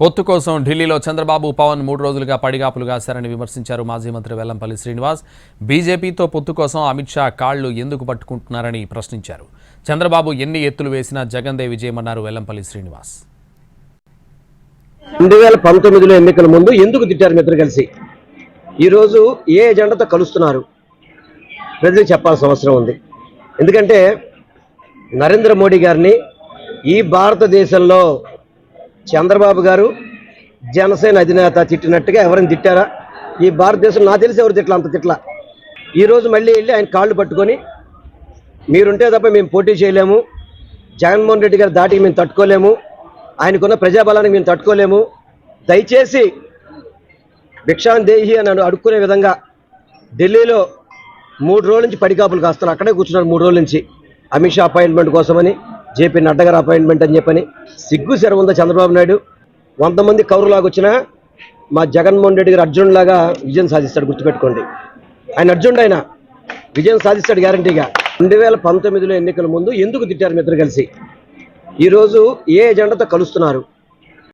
పొత్తు కోసం ఢిల్లీలో చంద్రబాబు పవన్ మూడు రోజులుగా పడిగాపులు కాశారని విమర్శించారు మాజీ మంత్రి వెల్లంపల్లి శ్రీనివాస్. బీజేపీతో పొత్తు కోసం అమిత్ షా కాళ్ళు ఎందుకు పట్టుకుంటున్నారని ప్రశ్నించారు. చంద్రబాబు ఎన్ని ఎత్తులు వేసినా జగన్దే విజయమన్నారు వెల్లంపల్లి శ్రీనివాస్. రెండు వేల పంతొమ్మిదిలో ఎన్నికల ముందు ఎందుకు తిట్టారు మిత్రులు కలిసి? ఈరోజు ఏ ఎజెండాతో కలుస్తున్నారు? ప్రజలు చెప్పాల్సిన అవసరం ఉంది. ఎందుకంటే నరేంద్ర మోడీ గారిని ఈ భారతదేశంలో చంద్రబాబు గారు జనసేన అధినేత తిట్టినట్టుగా ఎవరైనా తిట్టారా? ఈ భారతదేశం నాకు తెలిసి ఎవరు తిట్ల అంత తిట్ల ఈరోజు మళ్ళీ వెళ్ళి ఆయన కాళ్ళు పట్టుకొని మీరుంటే తప్ప మేము పోటీ చేయలేము. జగన్మోహన్ రెడ్డి గారి దాటికి మేము తట్టుకోలేము. ఆయనకున్న ప్రజాబలాన్ని మేము తట్టుకోలేము. దయచేసి భిక్షాన్ దేహి అని అడుక్కునే విధంగా ఢిల్లీలో మూడు రోజుల నుంచి పడికాపులు కాస్తారు అక్కడే కూర్చున్నారు మూడు రోజుల నుంచి. అమిత్ షా అపాయింట్మెంట్ కోసమని జేపీ నడ్డా గారు అపాయింట్మెంట్ అని చెప్పని సిగ్గు సెర ఉందా చంద్రబాబు నాయుడు? వంద మంది కౌరులాగా వచ్చినా మా జగన్మోహన్ రెడ్డి గారు అర్జునులాగా విజయం సాధిస్తాడు గుర్తుపెట్టుకోండి. ఆయన అర్జునుడు ఆయన. విజయం సాధిస్తాడు గ్యారంటీగా. రెండు వేల పంతొమ్మిదిలో ఎన్నికల ముందు ఎందుకు తిట్టారు మిత్రులు కలిసి? ఈరోజు ఏ ఎజెండాతో కలుస్తున్నారు?